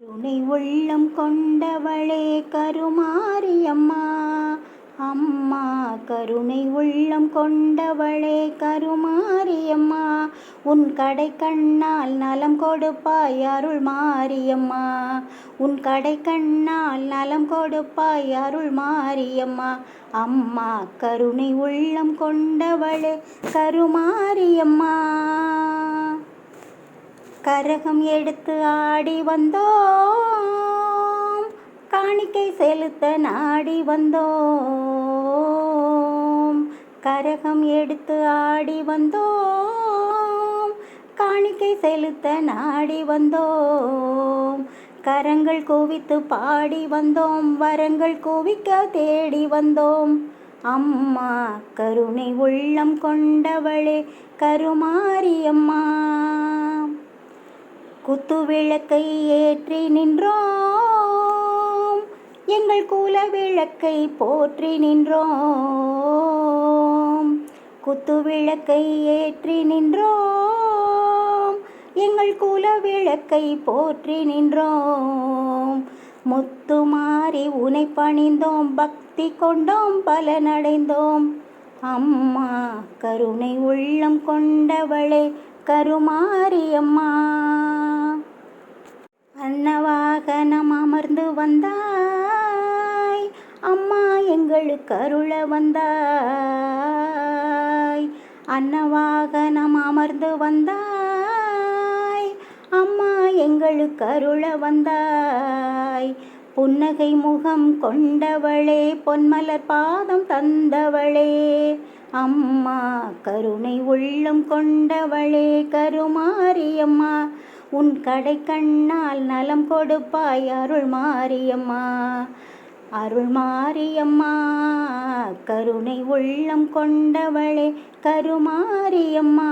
துணை உள்ளம் கொண்டவளே கருமாரியம்மா. அம்மா கருணை உள்ளம் கொண்டவளே கருமாரியம்மா. உன் கடை கண்ணால் நலம் கொடுப்பாய் அருள் மாரியம்மா உன் கடை கண்ணால் நலம் கொடுப்பாய் அருள் மாரியம்மா அம்மா கருணை உள்ளம் கொண்டவளே கருமாரியம்மா. கரகம் எடுத்து ஆடி வந்தோம். காணிக்கை செலுத்த நாடி வந்தோம். கரகம் எடுத்து ஆடி வந்தோம். காணிக்கை செலுத்த நாடி வந்தோம். கரங்கள் குவித்து பாடி வந்தோம். வரங்கள் குவிக்க தேடி வந்தோம். அம்மா கருணை உள்ளம் கொண்டவளே கருமாரியம்மா குத்து விளக்கை ஏற்றி நின்றோம். எங்கள் குல விளக்கை போற்றி நின்றோம். குத்துவிளக்கை ஏற்றி நின்றோம். எங்கள் குல விளக்கை போற்றி நின்றோம். முத்துமாரி உனை பணிந்தோம். பக்தி கொண்டோம். பலனடைந்தோம். அம்மா கருணை உள்ளம் கொண்டவளே கருமாரியம்மா அமர்ந்து வந்தாய். அம்மா எங்களுக்கு அருள வந்தாய். அன்னவாகனம் அமர்ந்து வந்தாய். அம்மா எங்களுக்கு அருள வந்தாய். புன்னகை முகம் கொண்டவளே பொன்மலர் பாதம் தந்தவளே. அம்மா கருணை உள்ளம் கொண்டவளே கருமாரியம்மா. உன் கடை கண்ணால் நலம் கொடுப்பாய் அருள் மாரியம்மா. அருள் மாரியம்மா கருணை உள்ளம் கொண்டவளே கருமாரியம்மா.